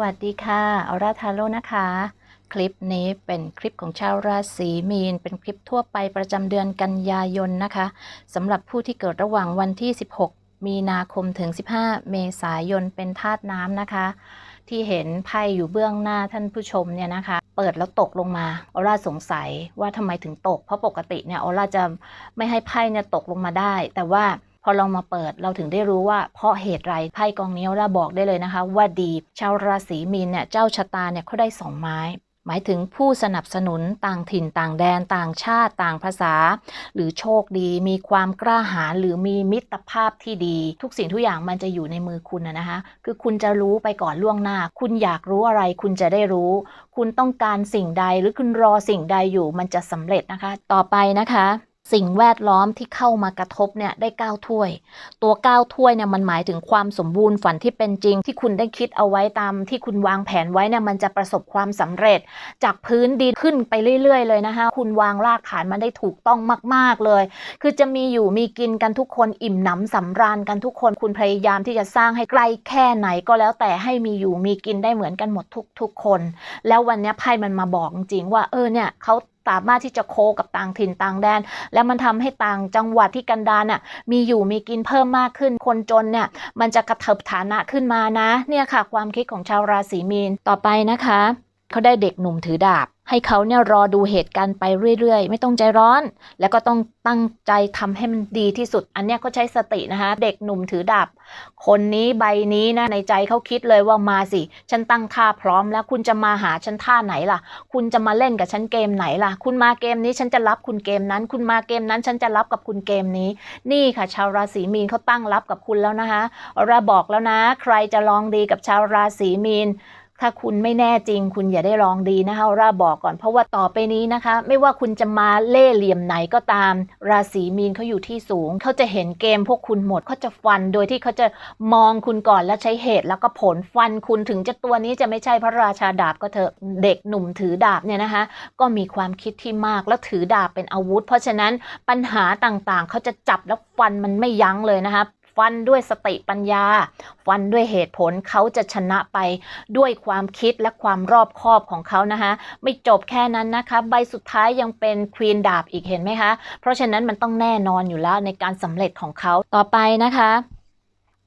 วัสดีค่ะออร่าทาโร่นะคะ คลิปนี้เป็นคลิปของชาวราศีมีน เป็นคลิปทั่วไปประจำเดือนกันยายนนะคะสำหรับผู้ที่เกิดระหว่างวันที่ 16 มีนาคมถึง 15 เมษายนเป็นธาตุน้ำนะคะ ที่เห็นไพ่อยู่เบื้องหน้าท่านผู้ชมเนี่ยนะคะ เปิดแล้วตกลงมาออร่าสงสัยว่าทำไมถึงตก เพราะปกติเนี่ยออร่าจะไม่ให้ไพ่เนี่ยตกลงมาได้ แต่ว่า พอเรามาเปิดเราถึงได้รู้ว่าเพราะเหตุไรไพ่กองนี้ออร่าบอกได้เลยนะคะ ว่าดี ชาวราศีมีนเนี่ยเจ้าชะตาเนี่ยเขาได้สองไม้หมายถึงผู้สนับสนุนต่างถิ่นต่างแดนต่างชาติต่างภาษา หรือโชคดีมีความกล้าหาญหรือมีมิตรภาพที่ดี ทุกสิ่งทุกอย่างมันจะอยู่ในมือคุณนะนะคะ คือคุณจะรู้ไปก่อนล่วงหน้า คุณอยากรู้อะไร คุณจะได้รู้ คุณต้องการสิ่งใดหรือคุณรอสิ่งใดอยู่มันจะสำเร็จนะคะ ต่อไปนะคะ สิ่งแวดล้อมที่เข้ามากระทบเนี่ยได้ก้าวถ้วย ตัวก้าวถ้วยเนี่ยมันหมายถึงความสมบูรณ์ฝันที่เป็นจริง ที่คุณได้คิดเอาไว้ตาม ที่คุณวางแผนไว้เนี่ยมันจะประสบความสำเร็จ จากพื้นดินขึ้นไปเรื่อย ๆ เลยนะคะ คุณวางรากฐานมันได้ถูกต้องมาก ๆเลย คือจะมีอยู่มีกินกันทุกคนอิ่มหนำสำราญกันทุกคนคุณพยายามที่จะสร้างให้ไกลแค่ไหนก็แล้วแต่ให้มีอยู่มีกินได้เหมือนกันหมดทุกๆคน แล้ววันนี้ไพ่มันมาบอกจริงว่าเออเนี่ยเขา สามารถที่จะโคกับต่างถิ่นต่างแดน แล้วมันทำให้ต่างจังหวัดที่กันดารน่ะมีอยู่มีกินเพิ่มมากขึ้น คนจนเนี่ยมันจะกระเถิบฐานะขึ้นมานะ เนี่ยค่ะ ความคิดของชาวราศีมีนต่อไปนะคะ เขาได้เด็กหนุ่มถือดาบ ให้เขาเนี่ยรอดูเหตุการณ์ไปเรื่อยๆ ไม่ต้องใจร้อน แล้วก็ต้องตั้งใจทำให้มันดีที่สุด อันเนี้ยเขาใช้สตินะคะ เด็กหนุ่มถือดาบคนนี้ใบนี้นะในใจเขาคิดเลยว่ามาสิ ฉันตั้งท่าพร้อมแล้วคุณจะมาหาฉันท่าไหนล่ะ คุณจะมาเล่นกับฉันเกมไหนล่ะ คุณมาเกมนี้ฉันจะรับคุณเกมนั้น คุณมาเกมนั้น ฉันจะรับกับคุณเกมนี้ นี่ค่ะ ชาวราศีมีนเขาตั้งรับกับคุณแล้วนะคะเราบอกแล้วนะ ใครจะลองดีกับชาวราศีมีน ถ้าคุณไม่แน่จริง คุณอย่าได้ลองดีนะคะราบอกก่อนเพราะว่าต่อไปนี้นะคะ ไม่ว่าคุณจะมาเล่เหลี่ยมไหนก็ตาม ราศีมีนเขาอยู่ที่สูง เขาจะเห็นเกมพวกคุณหมดเขาจะฟันโดยที่เขาจะมองคุณก่อนแล้วใช้เหตุแล้วก็ผลฟันคุณถึงจะตัวนี้จะไม่ใช่พระราชาดาบก็เถอะเด็กหนุ่มถือดาบเนี่ยนะคะ ก็มีความคิดที่มากแล้วถือดาบเป็นอาวุธ เพราะฉะนั้นปัญหาต่างๆ เขาจะจับแล้วฟันมันไม่ยั้งเลยนะคะ ฟันด้วยสติปัญญา ฟันด้วยเหตุผลเขาจะชนะไปด้วยความคิดและความรอบคอบของเขานะคะไม่จบแค่นั้นนะคะ ใบสุดท้ายยังเป็นควีนดาบอีกเห็นไหมคะ เพราะฉะนั้นมันต้องแน่นอนอยู่แล้วในการสำเร็จของเขาต่อไปนะคะ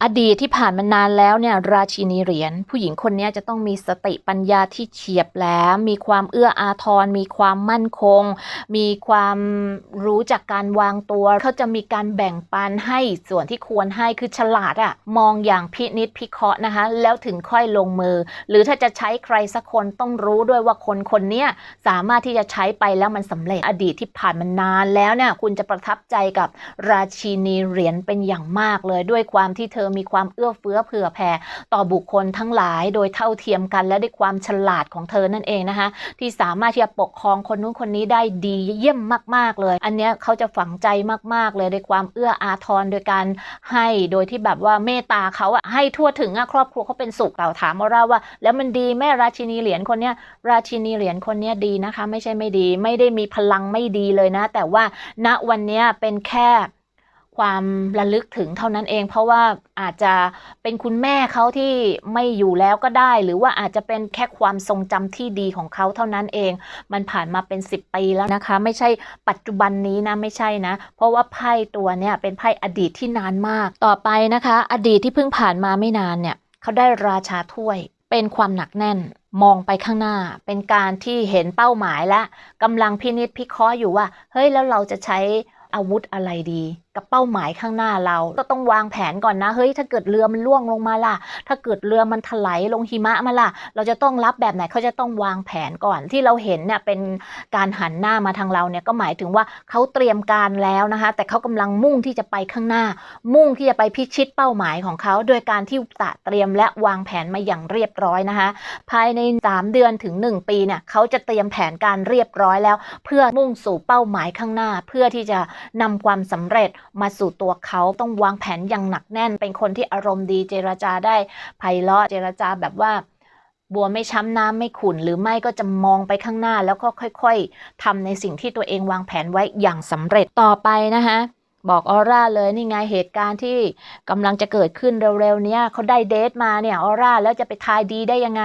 อดีตที่ผ่านมานานแล้วเนี่ยราชินีเหรียญผู้หญิงคนนี้จะต้องมีสติปัญญาที่เฉียบแหลมมีความเอื้ออาทร มีความมั่นคง มีความรู้จากการวางตัว เขาจะมีการแบ่งปันให้ส่วนที่ควรให้คือฉลาดอะมองอย่างพินิษพิเคราะห์นะคะ แล้วถึงค่อยลงมือ หรือถ้าจะใช้ใครสักคนต้องรู้ด้วยว่าคนคนนี้สามารถที่จะใช้ไปแล้วมันสำเร็จอดีตที่ผ่านมานานแล้วเนี่ยคุณจะประทับใจกับราชินีเหรียญเป็นอย่างมากเลยด้วยความที่เธอมีความเอื้อเฟื้อเผื่อแผ่ต่อบุคคลทั้งหลายโดยเท่าเทียมกันและด้วยความฉลาดของเธอนั่นเองนะคะ ที่สามารถที่จะปกครองคนนู้นคนนี้ได้ดีเยี่ยมมาก ๆเลย อันเนี้ยเขาจะฝังใจมาก ๆ เลยด้วยความเอื้ออาทรโดยการให้โดยที่แบบว่าเมตตาเขาอะให้ทั่วถึงอะครอบครัวเขาเป็นสุขเราถามมาเราว่า แล้วมันดีแม่ราชินีเหรียญคนเนี้ยราชินีเหรียญคนเนี้ยดีนะคะ ไม่ใช่ไม่ดี ไม่ได้มีพลังไม่ดีเลยนะ แต่ว่าณวันเนี้ยเป็นแค่ ความระลึกถึงเท่านั้นเอง เพราะว่าอาจจะเป็นคุณแม่เขาที่ไม่อยู่แล้วก็ได้ หรือว่าอาจจะเป็นแค่ความทรงจำที่ดีของเขาเท่านั้นเอง มันผ่านมาเป็น 10 ปีแล้วนะคะ ไม่ใช่ปัจจุบันนี้นะไม่ใช่นะ เพราะว่าไพ่ตัวเนี่ยเป็นไพ่อดีตที่นานมาก ต่อไปนะคะ อดีตที่เพิ่งผ่านมาไม่นานเนี่ยเขาได้ราชาถ้วย เป็นความหนักแน่นมองไปข้างหน้าเป็นการที่เห็นเป้าหมายและกำลังพินิจพิเคราะห์อยู่ว่า เฮ้ยแล้วเราจะใช้อาวุธอะไรดีกับเป้าหมายข้างหน้าเรา ก็ต้องวางแผนก่อนนะ เฮ้ย ถ้าเกิดเรือมันล่วงลงมาล่ะ ถ้าเกิดเรือมันถลายลงหิมะมาล่ะ เราจะต้องรับแบบไหนเขาจะต้องวางแผนก่อนที่เราเห็นเนี่ยเป็นการหันหน้ามาทางเราเนี่ยก็หมายถึงว่าเขาเตรียมการแล้วนะคะ แต่เขากำลังมุ่งที่จะไปข้างหน้า มุ่งที่จะไปพิชิตเป้าหมายของเขาโดยการที่ตะเตรียมและวางแผนมาอย่างเรียบร้อยนะคะ ภายใน 3 เดือนถึง 1 ปีเนี่ยเขาจะเตรียมแผนการเรียบร้อยแล้ว เพื่อมุ่งสู่เป้าหมายข้างหน้า เพื่อที่จะนำความสำเร็จมาสู่ตัวเขาต้องวางแผนอย่างหนักแน่น เป็นคนที่อารมณ์ดีเจรจาได้ไพเราะเจรจาแบบว่าบัวไม่ช้ำน้ำไม่ขุนหรือไม่ก็จะมองไปข้างหน้าแล้วก็ค่อยๆทำในสิ่งที่ตัวเองวางแผนไว้อย่างสำเร็จต่อไปนะคะบอกออร่าเลยนี่ไงเหตุการณ์ที่กำลังจะเกิดขึ้นเร็วๆเนี้ยเขาได้เดทมาเนี่ยออร่าแล้วจะไปทายดีได้ยังไง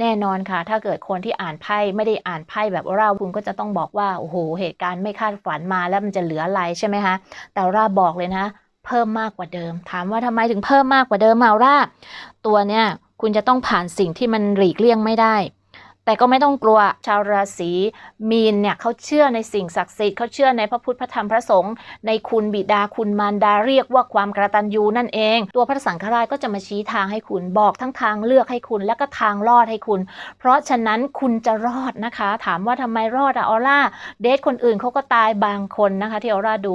แน่นอนค่ะ ถ้าเกิดคนที่อ่านไพ่ไม่ได้อ่านไพ่แบบเราคุณก็จะต้องบอกว่าโอ้โหเหตุการณ์ไม่คาดฝันมาแล้วมันจะเหลืออะไรใช่ไหมคะแต่ราบอกเลยนะ เพิ่มมากกว่าเดิม ถามว่าทำไมถึงเพิ่มมากกว่าเดิมมาราตัวเนี่ยคุณจะต้องผ่านสิ่งที่มันหลีกเลี่ยงไม่ได้ แต่ก็ไม่ต้องกลัวชาวราศีมีนเนี่ยเขาเชื่อในสิ่งศักดิ์สิทธิ์เขาเชื่อในพระพุทธพระธรรมพระสงฆ์ในคุณบิดาคุณมารดาเรียกว่าความกระตันยูนั่นเอง ตัวพระสังฆราชก็จะมาชี้ทางให้คุณบอกทั้งทางเลือกให้คุณและก็ทางรอดให้คุณ เพราะฉะนั้นคุณจะรอดนะคะ ถามว่าทำไมรอดอะออร่าเดทคนอื่นเขาก็ตายบางคนนะคะ ที่ออร่าดู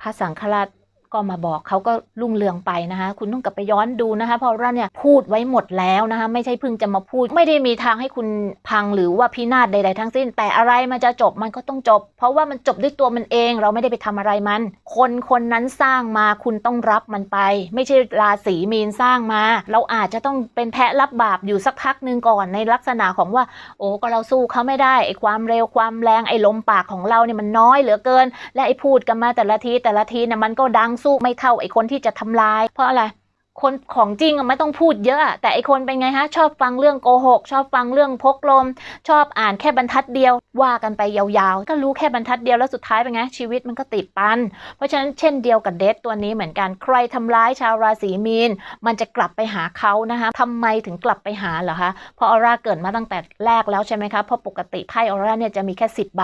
พระสังฆราช ก็มาบอกเขาก็รุ่งเรืองไปนะคะ คุณต้องกลับไปย้อนดูนะคะ เพราะว่าเนี่ยพูดไว้หมดแล้วนะคะ ไม่ใช่เพิ่งจะมาพูด ไม่ได้มีทางให้คุณพังหรือว่าพินาศใดๆทั้งสิ้น แต่อะไรมันจะจบมันก็ต้องจบ เพราะว่ามันจบด้วยตัวมันเอง เราไม่ได้ไปทำอะไรมัน คนคนนั้นสร้างมาคุณต้องรับมันไป ไม่ใช่ราศีมีนสร้างมา เราอาจจะต้องเป็นแพะรับบาปอยู่สักพักหนึ่งก่อนในลักษณะของว่า โอ้ก็เราสู้เขาไม่ได้ไอ้ความเร็วความแรงไอ้ลมปากของเราเนี่ยมันน้อยเหลือเกิน และไอ้พูดกันมาแต่ละทีแต่ละทีเนี่ยมันก็ดังสู้ไม่เท่าไอ้คนที่จะทำลาย เพราะอะไรคนของจริงไม่ต้องพูดเยอะ แต่ไอคนเป็นไงฮะ ชอบฟังเรื่องโกหก ชอบฟังเรื่องพกลม ชอบอ่านแค่บรรทัดเดียว ว่ากันไปยาวๆ ก็รู้แค่บรรทัดเดียวแล้วสุดท้ายเป็นไง ชีวิตมันก็ติดปัน เพราะฉะนั้นเช่นเดียวกับเดทตัวนี้เหมือนกันใครทำร้ายชาวราศีมีน มันจะกลับไปหาเขานะคะทำไมถึงกลับไปหาเหรอคะเพราะออร่าเกิดมาตั้งแต่แรกแล้วใช่ไหมคะเพราะปกติไพ่ออร่าเนี่ยจะมีแค่ 10 ใบ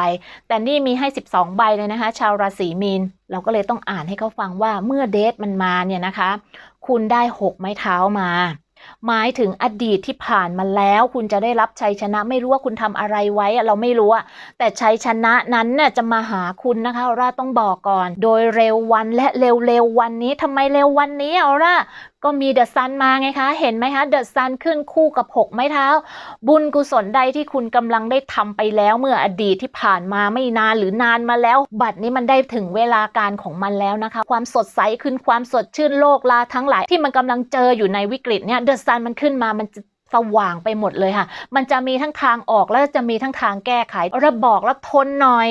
แต่นี่มีให้ 12 ใบเลยนะคะ ชาวราศีมีน เราก็เลยต้องอ่านให้เขาฟังว่าเมื่อเดทมันมาเนี่ยนะคะ คุณได้หกไม้เท้ามา หมายถึงอดีตที่ผ่านมาแล้ว คุณจะได้รับชัยชนะไม่รู้ว่าคุณทำอะไรไว้อะเราไม่รู้อะแต่ชัยชนะนั้นน่ะจะมาหาคุณนะคะออร่าต้องบอกก่อน โดยเร็ววันและเร็วๆววันนี้ทำไมเร็ววันนี้ออร่า ก็มีเดอะซันมาไงคะ เห็นไหมคะเดอะซันขึ้นคู่กับหกไม้เท้า บุญกุศลใดที่คุณกำลังได้ทำไปแล้วเมื่ออดีตที่ผ่านมาไม่นานหรือนานมาแล้ว บัดนี้มันได้ถึงเวลาการของมันแล้วนะคะ ความสดใสขึ้นความสดชื่นโลกลาทั้งหลายที่มันกำลังเจออยู่ในวิกฤตเนี่ยเดอะซันมันขึ้นมามันจะ สว่างไปหมดเลยค่ะ มันจะมีทั้งทางออกและจะมีทั้งทางแก้ไขราบอกแล้วทนหน่อย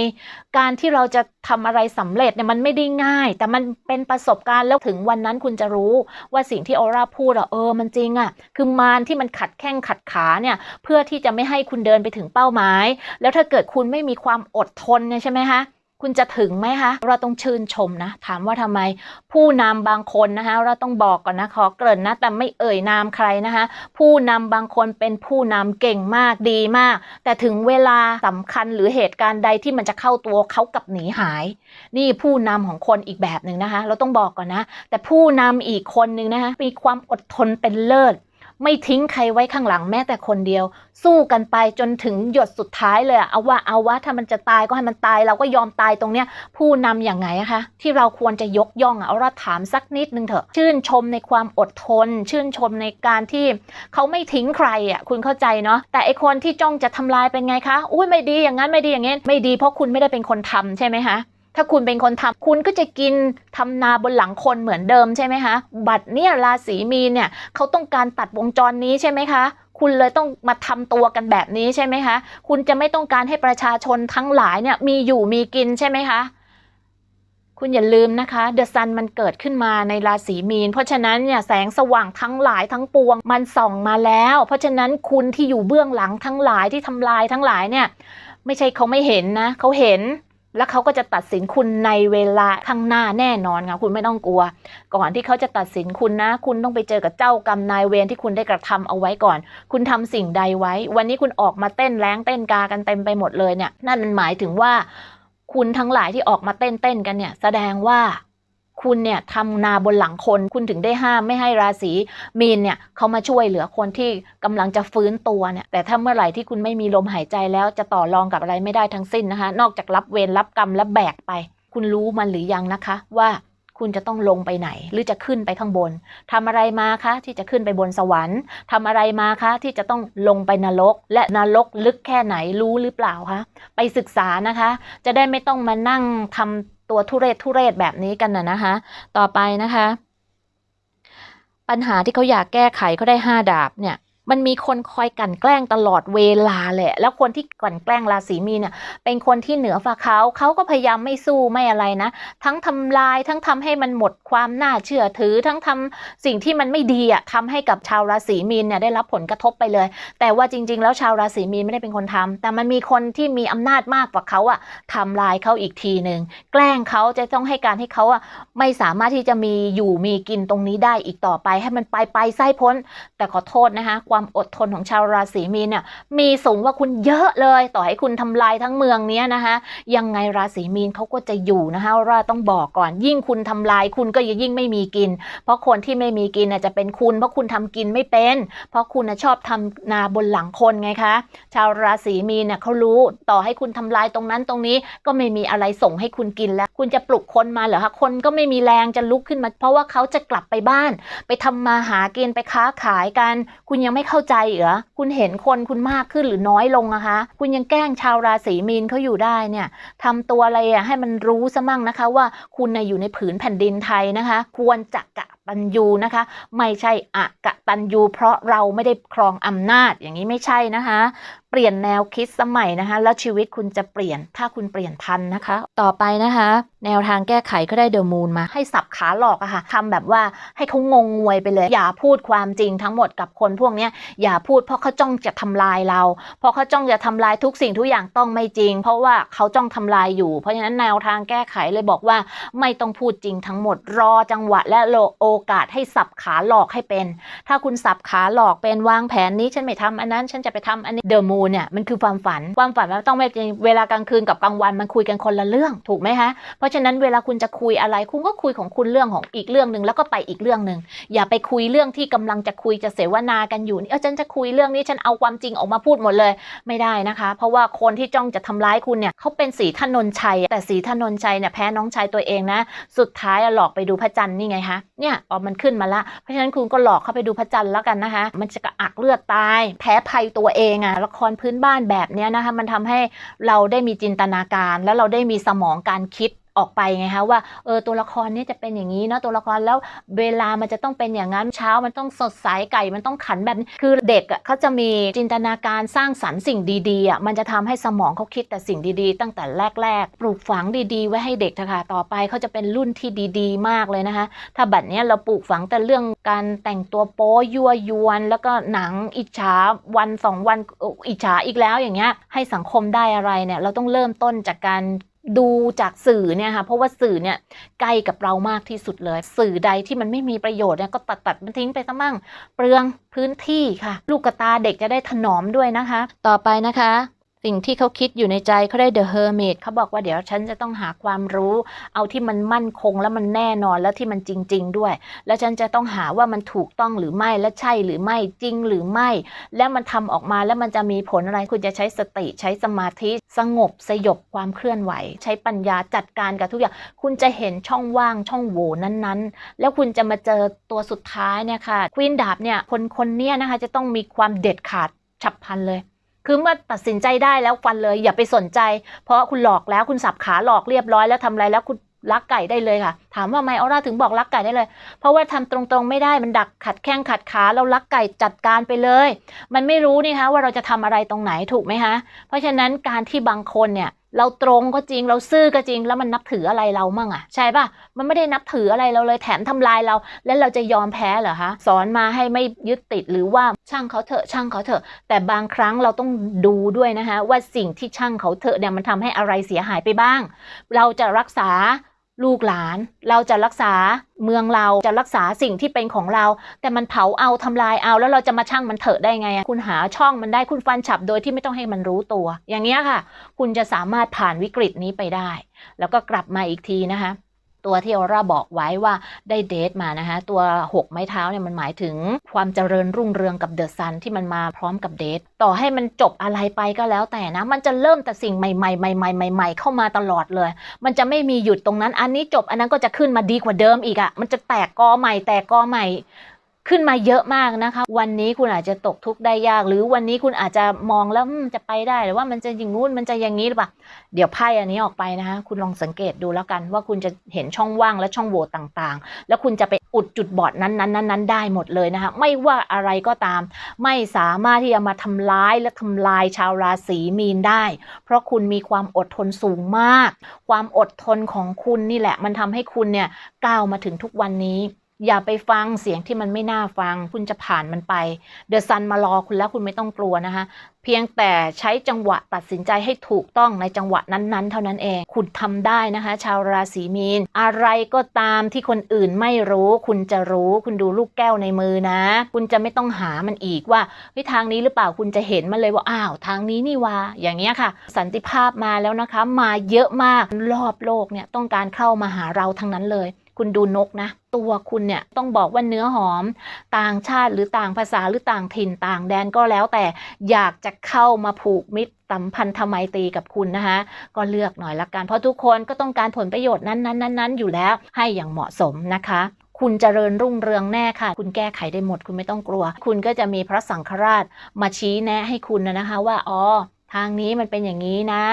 การที่เราจะทำอะไรสำเร็จเนี่ยมันไม่ได้ง่าย แต่มันเป็นประสบการณ์แล้วถึงวันนั้นคุณจะรู้ว่าสิ่งที่ออร่าพูดอะเออมันจริงอะคือมารที่มันขัดแข้งขัดขาเนี่ยเพื่อที่จะไม่ให้คุณเดินไปถึงเป้าหมาย แล้วถ้าเกิดคุณไม่มีความอดทนเนี่ยใช่ไหมคะ คุณจะถึงไหมคะ เราต้องชื่นชมนะ ถามว่าทำไมผู้นำบางคนนะคะ เราต้องบอกก่อนนะขอเกริ่นนะ แต่ไม่เอ่ยนามใครนะคะ ผู้นำบางคนเป็นผู้นำเก่งมากดีมาก แต่ถึงเวลาสำคัญหรือเหตุการณ์ใดที่มันจะเข้าตัวเขากับหนีหาย นี่ผู้นำของคนอีกแบบหนึ่งนะคะ เราต้องบอกก่อนนะ แต่ผู้นำอีกคนนึงนะคะมีความอดทนเป็นเลิศ ไม่ทิ้งใครไว้ข้างหลังแม้แต่คนเดียว สู้กันไปจนถึงหยดสุดท้ายเลยเอาว่าเอาว่าถ้ามันจะตายก็ให้มันตาย เราก็ยอมตายตรงเนี้ยผู้นำอย่างไงคะที่เราควรจะยกย่องอะเอาเราถามสักนิดนึงเถอะ ชื่นชมในความอดทน ชื่นชมในการที่เขาไม่ทิ้งใครอะคุณเข้าใจเนาะแต่ไอคนที่จ้องจะทำลายเป็นไงคะอุ้ยไม่ดีอย่างนั้นไม่ดีอย่างงี้ไม่ดีเพราะคุณไม่ได้เป็นคนทำใช่ไหมคะ ถ้าคุณเป็นคนทำคุณก็จะกินทำนาบนหลังคนเหมือนเดิมใช่ไหมคะ บัตรเนี่ยราศีมีนเนี่ยเขาต้องการตัดวงจรนี้ใช่ไหมคะคุณเลยต้องมาทำตัวกันแบบนี้ใช่ไหมคะ คุณจะไม่ต้องการให้ประชาชนทั้งหลายเนี่ยมีอยู่มีกินใช่ไหมคะ คุณอย่าลืมนะคะเดอะซันมันเกิดขึ้นมาในราศีมีน เพราะฉะนั้นเนี่ยแสงสว่างทั้งหลายทั้งปวงมันส่องมาแล้ว เพราะฉะนั้นคุณที่อยู่เบื้องหลังทั้งหลายที่ทำลายทั้งหลายเนี่ย ไม่ใช่เขาไม่เห็นนะเขาเห็น แล้วเขาก็จะตัดสินคุณในเวลาข้างหน้าแน่นอนค่ะคุณไม่ต้องกลัว ก่อนที่เขาจะตัดสินคุณนะ คุณต้องไปเจอกับเจ้ากรรมนายเวรที่คุณได้กระทำเอาไว้ก่อน คุณทำสิ่งใดไว้ วันนี้คุณออกมาเต้นแรงเต้นกากันเต็มไปหมดเลยเนี่ยนั่นมันหมายถึงว่า คุณทั้งหลายที่ออกมาเต้นเต้นกันเนี่ย แสดงว่า คุณเนี่ยทำนาบนหลังคน คุณถึงได้ห้ามไม่ให้ราศีมีนเนี่ยเขามาช่วยเหลือคนที่กำลังจะฟื้นตัวเนี่ยแต่ถ้าเมื่อไหร่ที่คุณไม่มีลมหายใจแล้วจะต่อรองกับอะไรไม่ได้ทั้งสิ้นนะคะ นอกจากรับเวรรับกรรมและแบกไป คุณรู้มันหรือยังนะคะว่าคุณจะต้องลงไปไหน หรือจะขึ้นไปข้างบนทำอะไรมาคะที่จะขึ้นไปบนสวรรค์ทำอะไรมาคะที่จะต้องลงไปนรก และนรกลึกแค่ไหนรู้หรือเปล่าคะไปศึกษานะคะ จะได้ไม่ต้องมานั่งทำ ตัวทุเรศทุเรศแบบนี้กันนะนะคะ ต่อไปนะคะ ปัญหาที่เขาอยากแก้ไขเขาได้ห้าดาบเนี่ย มันมีคนคอยกั่นแกล้งตลอดเวลาแหละ แล้วคนที่กั่นแกล้งราศีมีนเนี่ยเป็นคนที่เหนือฝ่าเขาเขาก็พยายามไม่สู้ไม่อะไรนะ ทั้งทำลายทั้งทำให้มันหมดความน่าเชื่อถือ ทั้งทำสิ่งที่มันไม่ดีอะทำให้กับชาวราศีมีนเนี่ยได้รับผลกระทบไปเลย แต่ว่าจริง ๆ แล้วชาวราศีมีนไม่ได้เป็นคนทำแต่มันมีคนที่มีอำนาจมากกว่าเขาอะทำลายเขาอีกทีหนึ่งแกล้งเขาจะต้องให้การให้เขาอะไม่สามารถที่จะมีอยู่มีกินตรงนี้ได้อีกต่อไป ให้มันไปไปไส้พ้น แต่ขอโทษนะคะความอดทนของชาวราศีมีนเนี่ยมีสูงกว่าคุณเยอะเลย ต่อให้คุณทำลายทั้งเมืองเนี้ยนะคะยังไงราศีมีนเขาก็จะอยู่นะคะว่าต้องบอกก่อน ยิ่งคุณทำลายคุณก็ยิ่งไม่มีกิน เพราะคนที่ไม่มีกินน่ะจะเป็นคุณ เพราะคุณทำกินไม่เป็น เพราะคุณชอบทำนาบนหลังคนไงคะ ชาวราศีมีนเนี่ยเขารู้ต่อให้คุณทำลายตรงนั้นตรงนี้ก็ไม่มีอะไรส่งให้คุณกินแล้ว คุณจะปลุกคนมาเหรอคะคนก็ไม่มีแรงจะลุกขึ้นมา เพราะว่าเขาจะกลับไปบ้าน ไปทำมาหากินไปค้าขายกัน คุณยังไม่เข้าใจเหรอคุณเห็นคนคุณมากขึ้นหรือน้อยลงนะคะ คุณยังแกล้งชาวราศีมีนเขาอยู่ได้เนี่ยทำตัวอะไรอะให้มันรู้ซะมั่งนะคะ ว่าคุณนะอยู่ในผืนแผ่นดินไทยนะคะ ควรจะกะ ตันยูนะคะ ไม่ใช่อะกะตันยูเพราะเราไม่ได้ครองอำนาจอย่างนี้ไม่ใช่นะคะ เปลี่ยนแนวคิดสมัยนะคะ แล้วชีวิตคุณจะเปลี่ยนถ้าคุณเปลี่ยนทันนะคะ ต่อไปนะคะ แนวทางแก้ไขก็ได้เดอะมูนมาให้สับขาหลอกอะค่ะทำแบบว่าให้เขางงงวยไปเลย อย่าพูดความจริงทั้งหมดกับคนพวกนี้อย่าพูดเพราะเขาจ้องจะทำลายเรา เพราะเขาจ้องจะทำลายทุกสิ่งทุกอย่างต้องไม่จริง เพราะว่าเขาจ้องทำลายอยู่ เพราะฉะนั้นแนวทางแก้ไขเลยบอกว่าไม่ต้องพูดจริงทั้งหมดรอจังหวะและโออกาสให้สับขาหลอกให้เป็น ถ้าคุณสับขาหลอกเป็นวางแผนนี้ฉันไม่ทำอันนั้น ฉันจะไปทำอันนี้เดอะมูนเนี่ยมันคือความฝันความฝันมันต้องเวลากลางคืนกับกลางวันมันคุยกันคนละเรื่องถูกไหมคะเพราะฉะนั้นเวลาคุณจะคุยอะไรคุณก็คุยของคุณเรื่องของอีกเรื่องหนึ่งแล้วก็ไปอีกเรื่องหนึ่งอย่าไปคุยเรื่องที่กำลังจะคุยจะเสวนากันอยู่เออฉันจะคุยเรื่องนี้ฉันเอาความจริงออกมาพูดหมดเลย ไม่ได้นะคะ เพราะว่าคนที่จ้องจะทำร้ายคุณเนี่ยเขาเป็นสีถนนชัยแต่สีถนนชัยเนี่ยแพ้น้องชายตัวเองนะ สุดท้ายหลอกไปดูพระจันทร์นี่ไงคะเนี่ยอ๋อมันขึ้นมาละ เพราะฉะนั้นคุณก็หลอกเข้าไปดูพระจันทร์แล้วกันนะคะ มันจะกระอักเลือดตาย แพ้ภัยตัวเองอะละครพื้นบ้านแบบเนี้ยนะคะ มันทำให้เราได้มีจินตนาการ แล้วเราได้มีสมองการคิด ออกไปไงคะว่าเออตัวละครนี้จะเป็นอย่างนี้นะตัวละครแล้วเวลามันจะต้องเป็นอย่างนั้นเช้ามันต้องสดใสไก่มันต้องขันแบบนี้คือเด็กอะเขาจะมีจินตนาการสร้างสรรค์สิ่งดีๆอะมันจะทำให้สมองเขาคิดแต่สิ่งดีๆ ตั้งแต่แรกๆ ปลูกฝังดีๆ ไว้ให้เด็กนะคะต่อไปเขาจะเป็นรุ่นที่ดีๆ มากเลยนะคะ ถ้าบัดเนี้ยเราปลูกฝังแต่เรื่องการแต่งตัวโป๊ยั่วยวน แล้วก็หนังอิจฉาวันสองวันอิจฉาอีกแล้วอย่างเงี้ยให้สังคมได้อะไรเนี่ยเราต้องเริ่มต้นจากการ ดูจากสื่อเนี่ยค่ะเพราะว่าสื่อเนี่ยใกล้กับเรามากที่สุดเลย สื่อใดที่มันไม่มีประโยชน์เนี่ยก็ตัดตัดมันทิ้งไปซะมั่งเปลืองพื้นที่ค่ะ ลูกตาเด็กจะได้ถนอมด้วยนะคะ ต่อไปนะคะ สิ่งที่เขาคิดอยู่ในใจเขาได้ The Hermit เขาบอกว่าเดี๋ยวฉันจะต้องหาความรู้ เอาที่มันมั่นคงแล้วมันแน่นอนแล้วที่มันจริง ๆ ด้วย แล้วฉันจะต้องหาว่ามันถูกต้องหรือไม่และใช่หรือไม่จริงหรือไม่ แล้วมันทำออกมาแล้วมันจะมีผลอะไรคุณจะใช้สติใช้สมาธิสงบสยบความเคลื่อนไหว ใช้ปัญญาจัดการกับทุกอย่าง คุณจะเห็นช่องว่างช่องโหว่นั้นๆ แล้วคุณจะมาเจอตัวสุดท้ายเนี่ยค่ะควีนดาบเนี่ยคนคนเนี้ยนะคะจะต้องมีความเด็ดขาดฉับพลันเลย คือเมื่อตัดสินใจได้แล้วฟันเลย อย่าไปสนใจ เพราะคุณหลอกแล้วคุณสับขาหลอกเรียบร้อยแล้วทำอะไรแล้วคุณลักไก่ได้เลยค่ะ ถามว่าไมออร่าถึงบอกลักไก่ได้เลย เพราะว่าทำตรงๆไม่ได้มันดักขัดแข้งขัดขาเราลักไก่จัดการไปเลย มันไม่รู้นี่คะว่าเราจะทำอะไรตรงไหนถูกไหมคะเพราะฉะนั้นการที่บางคนเนี่ย เราตรงก็จริงเราซื่อก็จริงแล้วมันนับถืออะไรเรามั่งอะใช่ปะมันไม่ได้นับถืออะไรเราเลยแถมทำลายเรา แล้วเราจะยอมแพ้เหรอคะสอนมาให้ไม่ยึดติดหรือว่าช่างเขาเถอะช่างเขาเถอะ แต่บางครั้งเราต้องดูด้วยนะคะ ว่าสิ่งที่ช่างเขาเถอะเนี่ยมันทำให้อะไรเสียหายไปบ้าง เราจะรักษา ลูกหลาน เราจะรักษาเมืองเราจะรักษาสิ่งที่เป็นของเรา แต่มันเผาเอาทำลายเอาแล้วเราจะมาช่างมันเถอะได้ไงอะคุณหาช่องมันได้คุณฟันฉับโดยที่ไม่ต้องให้มันรู้ตัว อย่างเงี้ยค่ะ คุณจะสามารถผ่านวิกฤตนี้ไปได้ แล้วก็กลับมาอีกทีนะคะ ตัวที่ออร่าบอกไว้ว่าได้เดทมานะคะ ตัว 6 ไม้เท้าเนี่ยมันหมายถึงความเจริญรุ่งเรืองกับเดอะซันที่มันมาพร้อมกับเดทต่อให้มันจบอะไรไปก็แล้วแต่นะ มันจะเริ่มแต่สิ่งใหม่ๆใหม่ๆใหม่ๆเข้ามาตลอดเลย มันจะไม่มีหยุดตรงนั้น อันนี้จบอันนั้นก็จะขึ้นมาดีกว่าเดิมอีกอะ่ะมันจะแตกกอใหม่แตกกอใหม่ ขึ้นมาเยอะมากนะคะ วันนี้คุณอาจจะตกทุกข์ได้ยาก หรือวันนี้คุณอาจจะมองแล้วจะไปได้หรือว่ามันจะอย่างงู้นมันจะอย่างนี้หรือเปล่าเดี๋ยวไพ่อันนี้ออกไปนะคะคุณลองสังเกตดูแล้วกัน ว่าคุณจะเห็นช่องว่างและช่องโหว่ต่างๆ แล้วคุณจะไปอุดจุดบอดนั้นๆนั้นๆได้หมดเลยนะคะไม่ว่าอะไรก็ตาม ไม่สามารถที่จะมาทำร้ายและทำลายชาวราศีมีนได้ เพราะคุณมีความอดทนสูงมาก ความอดทนของคุณนี่แหละ มันทำให้คุณเนี่ยก้าวมาถึงทุกวันนี้ อย่าไปฟังเสียงที่มันไม่น่าฟัง คุณจะผ่านมันไป เดอะซันมารอคุณแล้วคุณไม่ต้องกลัวนะคะ เพียงแต่ใช้จังหวะตัดสินใจให้ถูกต้องในจังหวะนั้นๆ เท่านั้นเอง คุณทำได้นะคะ ชาวราศีมีน อะไรก็ตามที่คนอื่นไม่รู้ คุณจะรู้ คุณดูลูกแก้วในมือนะ คุณจะไม่ต้องหามันอีกว่าเฮ้ยทางนี้หรือเปล่าคุณจะเห็นมันเลยว่าอ้าวทางนี้นี่ว่าอย่างเงี้ยค่ะ สันติภาพมาแล้วนะคะ มาเยอะมากรอบโลกเนี่ยต้องการเข้ามาหาเราทั้งนั้นเลย คุณดูนกนะ ตัวคุณเนี่ยต้องบอกว่าเนื้อหอม ต่างชาติหรือต่างภาษาหรือต่างถิ่นต่างแดนก็แล้วแต่อยากจะเข้ามาผูกมิตรสัมพันธไมตรีกับคุณนะคะ ก็เลือกหน่อยละกัน เพราะทุกคนก็ต้องการผลประโยชน์นั้นๆๆๆอยู่แล้วให้อย่างเหมาะสมนะคะคุณเจริญรุ่งเรืองแน่ค่ะ คุณแก้ไขได้หมด คุณไม่ต้องกลัว คุณก็จะมีพระสังฆราชมาชี้แนะให้คุณนะนะคะว่า อ๋อ ทางนี้มันเป็นอย่างนี้นะ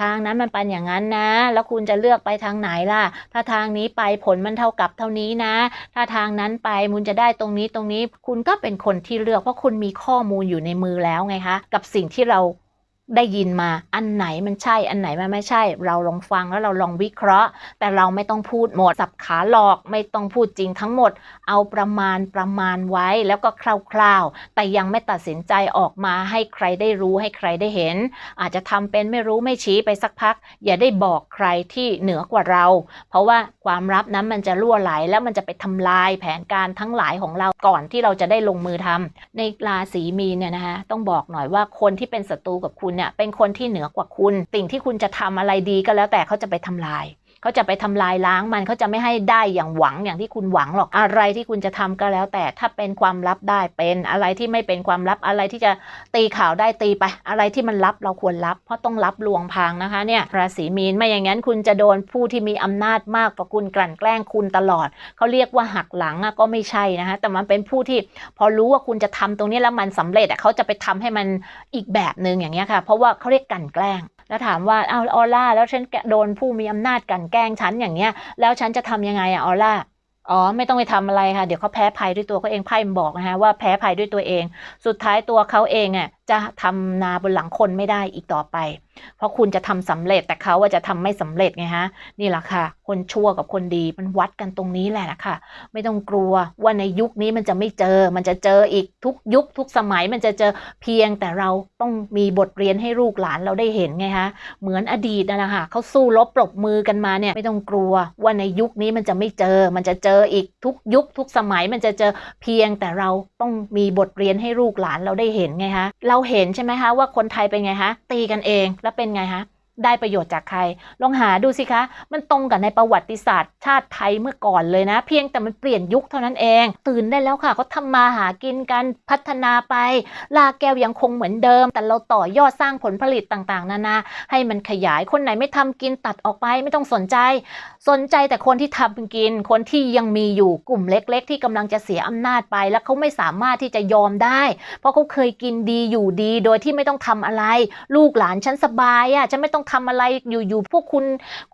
ทางนั้นมันเป็นอย่างนั้นนะ แล้วคุณจะเลือกไปทางไหนล่ะ ถ้าทางนี้ไปผลมันเท่ากับเท่านี้นะ ถ้าทางนั้นไปมุณจะได้ตรงนี้ตรงนี้ คุณก็เป็นคนที่เลือกเพราะคุณมีข้อมูลอยู่ในมือแล้วไงคะ กับสิ่งที่เรา ได้ยินมาอันไหนมันใช่อันไหนมันไม่ใช่ เราลองฟังแล้วเราลองวิเคราะห์ แต่เราไม่ต้องพูดหมดสับขาหลอกไม่ต้องพูดจริงทั้งหมด เอาประมาณประมาณไว้แล้วก็คร่าวๆ แต่ยังไม่ตัดสินใจออกมาให้ใครได้รู้ให้ใครได้เห็น อาจจะทำเป็นไม่รู้ไม่ชี้ไปสักพัก อย่าได้บอกใครที่เหนือกว่าเรา เพราะว่าความลับนั้นมันจะล่วไหลแล้วมันจะไปทำลายแผนการทั้งหลายของเราก่อนที่เราจะได้ลงมือทำในราศีมีนเนี่ยนะคะต้องบอกหน่อยว่าคนที่เป็นศัตรูกับคุณเนี่ยเป็นคนที่เหนือกว่าคุณ สิ่งที่คุณจะทำอะไรดีก็แล้วแต่เขาจะไปทำลาย เขาจะไปทำลายล้างมันเขาจะไม่ให้ได้อย่างหวังอย่างที่คุณหวังหรอกอะไรที่คุณจะทำก็แล้ว แต่ถ้าเป็นความลับได้เป็นอะไรที่ไม่เป็นความลับอะไรที่จะตีข่าวได้ตีไป อะไรที่มันลับเราควรรับ เพราะต้องรับลวงพรางนะคะเนี่ยราศีมีนไม่อย่างนั้นคุณจะโดนผู้ที่มีอำนาจมากกว่าคุณกลั่นแกล้งคุณตลอดเขาเรียกว่าหักหลังก็ไม่ใช่นะคะแต่มันเป็นผู้ที่พอรู้ว่าคุณจะทำตรงนี้แล้วมันสำเร็จเขาจะไปทำให้มันอีกแบบหนึ่งอย่างเงี้ยค่ะ เพราะว่าเขาเรียกกลั่นแกล้งแล้วถามว่าอ้าวออล่าแล้วฉันโดนผู้มีอำนาจกลันแกล้งฉันอย่างเนี้ย แล้วฉันจะทำยังไงอะออล่าอ๋อไม่ต้องไปทำอะไรค่ะ เดี๋ยวเขาแพ้ภัยด้วยตัวเขาเองไพ่มันบอกนะคะว่าแพ้ภัยด้วยตัวเอง สุดท้ายตัวเขาเองอะ จะทำนาบนหลังคนไม่ได้อีกต่อไป เพราะคุณจะทำสำเร็จแต่เขาว่าจะทำไม่สำเร็จไงฮะ นี่แหละค่ะ คนชั่วกับคนดีมันวัดกันตรงนี้แหละนะคะไม่ต้องกลัวว่าในยุคนี้มันจะไม่เจอ มันจะเจออีกทุกยุคทุกสมัยมันจะเจอเพียงแต่เราต้องมีบทเรียนให้ลูกหลานเราได้เห็นไงคะเหมือนอดีตนะนะคะเขาสู้รบปรบมือกันมาเนี่ยไม่ต้องกลัวว่าในยุคนี้มันจะไม่เจอ มันจะเจออีกทุกยุคทุกสมัยมันจะเจอเพียงแต่เราต้องมีบทเรียนให้ลูกหลานเราได้เห็นไงคะเราเห็นใช่ไหมคะว่าคนไทยเป็นไงคะตีกันเองแล้วเป็นไงคะ ได้ประโยชน์จากใคร ลองหาดูสิคะ มันตรงกับในประวัติศาสตร์ชาติไทยเมื่อก่อนเลยนะ เพียงแต่มันเปลี่ยนยุคเท่านั้นเอง ตื่นได้แล้วค่ะเขาทำมาหากินกันพัฒนาไป ลาแก้วยังคงเหมือนเดิม แต่เราต่อยอดสร้างผลผลิตต่างๆ นานา ให้มันขยายคนไหนไม่ทำกินตัดออกไปไม่ต้องสนใจ สนใจแต่คนที่ทำกิน คนที่ยังมีอยู่กลุ่มเล็ก ๆ ที่กำลังจะเสียอำนาจไป แล้วเขาไม่สามารถที่จะยอมได้ เพราะเขาเคยกินดีอยู่ดี โดยที่ไม่ต้องทำอะไร ลูกหลานฉันสบายอะ่ะฉันไม่ต้องทำอะไรอยู่ๆพวกคุณ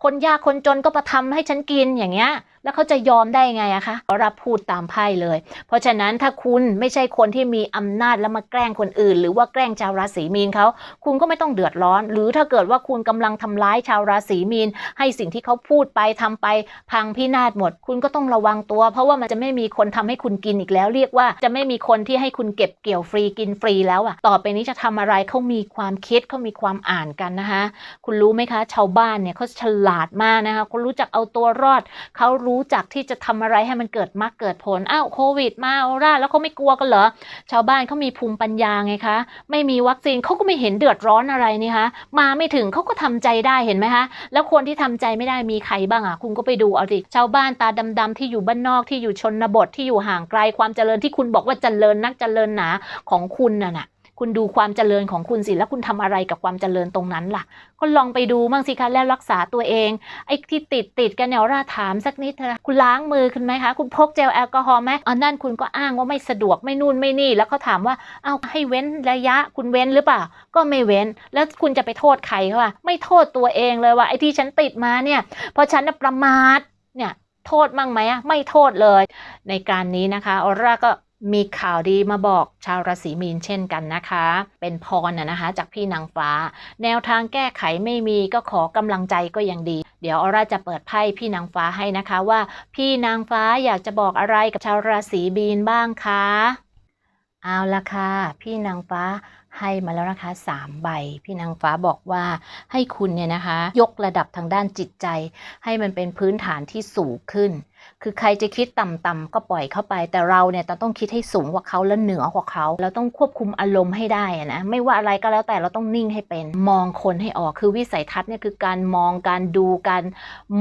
คนยากคนจนก็มาทำให้ฉันกินอย่างเงี้ย แล้วเขาจะยอมได้ไงอะคะรับพูดตามไพ่เลย เพราะฉะนั้นถ้าคุณไม่ใช่คนที่มีอำนาจแล้วมาแกล้งคนอื่น หรือว่าแกล้งชาวราศีมีนเขาคุณก็ไม่ต้องเดือดร้อน หรือถ้าเกิดว่าคุณกำลังทำร้ายชาวราศีมีน ให้สิ่งที่เขาพูดไปทำไปพังพินาศหมด คุณก็ต้องระวังตัว เพราะว่ามันจะไม่มีคนทำให้คุณกินอีกแล้ว เรียกว่าจะไม่มีคนที่ให้คุณเก็บเกี่ยวฟรีกินฟรีแล้วอะต่อไปนี้จะทำอะไรเขามีความคิดเขามีความอ่านกันนะคะ คุณรู้ไหมคะ ชาวบ้านเนี่ยเขาฉลาดมากนะคะเขารู้จักเอาตัวรอดเขารูู้้จักที่จะทำอะไรให้มันเกิดมรรคเกิดผล อ้าวโควิดมาเอาล่ะแล้วเขาไม่กลัวกันเหรอ ชาวบ้านเขามีภูมิปัญญาไงคะ ไม่มีวัคซีนเขาก็ไม่เห็นเดือดร้อนอะไรนี่คะ มาไม่ถึงเขาก็ทำใจได้เห็นไหมคะ แล้วคนที่ทำใจไม่ได้มีใครบ้างอะ คุณก็ไปดูเอาดิ ชาวบ้านตาดำๆที่อยู่บ้านนอกที่อยู่ชนบทที่อยู่ห่างไกลความเจริญที่คุณบอกว่าเจริญนักเจริญหนาของคุณน่ะนะ คุณดูความเจริญของคุณสิแล้วคุณทำอะไรกับความเจริญตรงนั้นล่ะ ก็ลองไปดูบ้างสิคะแล้วรักษาตัวเองไอ้ที่ติดติดกันเนี่ยราถามสักนิดเถอะคุณล้างมือคุณไหมคะคุณพกเจลแอลกอฮอล์ไหมอันนั่นคุณก็อ้างว่าไม่สะดวกไม่นู่นไม่นี่ แล้วเขาถามว่าเอาให้เว้นระยะคุณเว้นหรือเปล่า ก็ไม่เว้น แล้วคุณจะไปโทษใครเขาว่าไม่โทษตัวเองเลยว่าไอ้ที่ฉันติดมาเนี่ยเพราะฉันประมาทเนี่ยโทษมั่งไหมอะไม่โทษเลย ในการนี้นะคะออร่าก็ มีข่าวดีมาบอกชาวราศีมีนเช่นกันนะคะ เป็นพรนะนะคะ จากพี่นางฟ้า แนวทางแก้ไขไม่มีก็ขอกำลังใจก็ยังดี เดี๋ยวออร่าจะเปิดไพ่พี่นางฟ้าให้นะคะว่า พี่นางฟ้าอยากจะบอกอะไรกับชาวราศีมีนบ้างคะเอาละค่ะพี่นางฟ้าให้มาแล้วนะคะสามใบ พี่นางฟ้าบอกว่าให้คุณเนี่ยนะคะ ยกระดับทางด้านจิตใจ ให้มันเป็นพื้นฐานที่สูงขึ้น คือใครจะคิดต่ำๆก็ปล่อยเข้าไป แต่เราเนี่ยต้องคิดให้สูงกว่าเขาและเหนือกว่าเขา เราต้องควบคุมอารมณ์ให้ได้นะไม่ว่าอะไรก็แล้วแต่เราต้องนิ่งให้เป็น มองคนให้ออกคือวิสัยทัศน์เนี่ยคือการมองการดูการ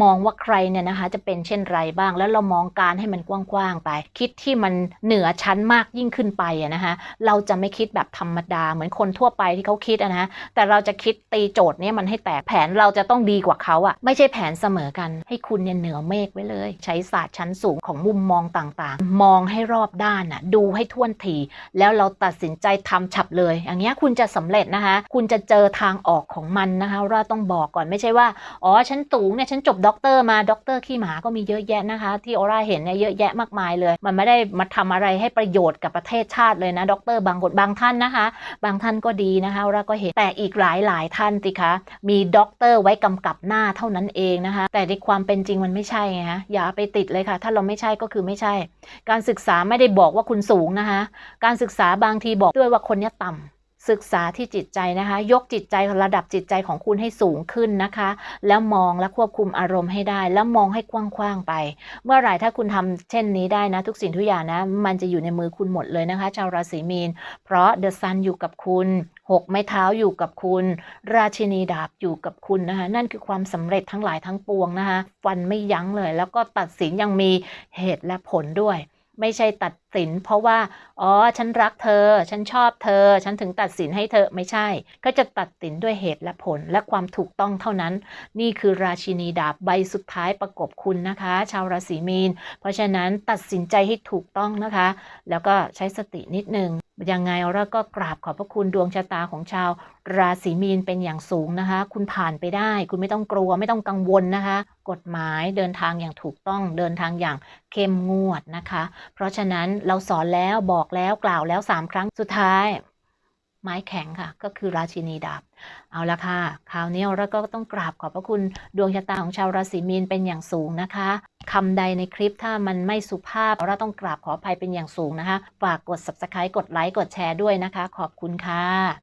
มองว่าใครเนี่ยนะคะ จะเป็นเช่นไรบ้าง แล้วเรามองการให้มันกว้างๆไป คิดที่มันเหนือชั้นมากยิ่งขึ้นไปอะนะคะเราจะไม่คิดแบบธรรมดา เหมือนคนทั่วไปที่เขาคิดอะนะแต่เราจะคิดตีโจทย์เนี่ยมันให้แตกแผนเราจะต้องดีกว่าเขาอะไม่ใช่แผนเสมอกัน ให้คุณเนี่ยเหนือเมฆไว้เลย ใช้ศาสตร์ชั้นสูงของมุมมองต่างๆ มองให้รอบด้านอะดูให้ท่วนที แล้วเราตัดสินใจทำฉับเลย อย่างเงี้ยคุณจะสำเร็จนะคะ คุณจะเจอทางออกของมันนะคะเราต้องบอกก่อนไม่ใช่ว่า อ๋อฉันสูงเนี่ยฉันจบด็อกเตอร์มาด็อกเตอร์ขี้หมาก็มีเยอะแยะนะคะ ที่ออร่าเห็นเนี่ยเยอะแยะมากมายเลย มันไม่ได้มาทำอะไรให้ประโยชน์กับประเทศชาติเลยนะด็อกเตอร์บางคนบางท่านนะคะ บางท่านก็ดีนะคะเราก็เห็นแต่อีกหลายหลายท่านสิคะมีด็อกเตอร์ไว้กำกับหน้าเท่านั้นเองนะคะ แต่ในความเป็นจริงมันไม่ใช่ไงฮะอย่าไปติดเลยค่ะ ถ้าเราไม่ใช่ก็คือไม่ใช่ การศึกษาไม่ได้บอกว่าคุณสูงนะคะ การศึกษาบางทีบอกด้วยว่าคนนี้ต่ำ ศึกษาที่จิตใจนะคะ ยกจิตใจระดับจิตใจของคุณให้สูงขึ้นนะคะ แล้วมองและควบคุมอารมณ์ให้ได้ แล้วมองให้กว้างๆไป เมื่อไหร่ถ้าคุณทำเช่นนี้ได้นะ ทุกสิ่งทุกอย่างนะ มันจะอยู่ในมือคุณหมดเลยนะคะ ชาวราศีมีน เพราะเดอะซันอยู่กับคุณหกไม้เท้าอยู่กับคุณ ราชินีดาบอยู่กับคุณนะคะนั่นคือความสำเร็จทั้งหลายทั้งปวงนะคะฟันไม่ยั้งเลย แล้วก็ตัดสินยังมีเหตุและผลด้วย ไม่ใช่ตัดสิน เพราะว่า อ๋อ ฉันรักเธอ ฉันชอบเธอ ฉันถึงตัดสินให้เธอไม่ใช่ ก็จะตัดสินด้วยเหตุและผลและความถูกต้องเท่านั้น นี่คือราชินีดาบใบสุดท้ายประกบคุณนะคะ ชาวราศีมีน เพราะฉะนั้นตัดสินใจให้ถูกต้องนะคะ แล้วก็ใช้สตินิดนึง ยังไงเราก็กราบขอบพระคุณดวงชะตาของชาว ราศีมีนเป็นอย่างสูงนะคะ คุณผ่านไปได้ คุณไม่ต้องกลัวไม่ต้องกังวลนะคะ กฎหมายเดินทางอย่างถูกต้องเดินทางอย่างเข้มงวดนะคะ เพราะฉะนั้นเราสอนแล้วบอกแล้วกล่าวแล้ว 3 ครั้งสุดท้าย ไม้แข็งค่ะ ก็คือราชินีดาบเอาละค่ะ คราวนี้เราก็ต้องกราบขอบพระคุณดวงชะตาของชาวราศีมีนเป็นอย่างสูงนะคะ คำใดในคลิปถ้ามันไม่สุภาพ เราต้องกราบขออภัยเป็นอย่างสูงนะคะ ฝากกด subscribe กดไลค์กดแชร์ด้วยนะคะ ขอบคุณค่ะ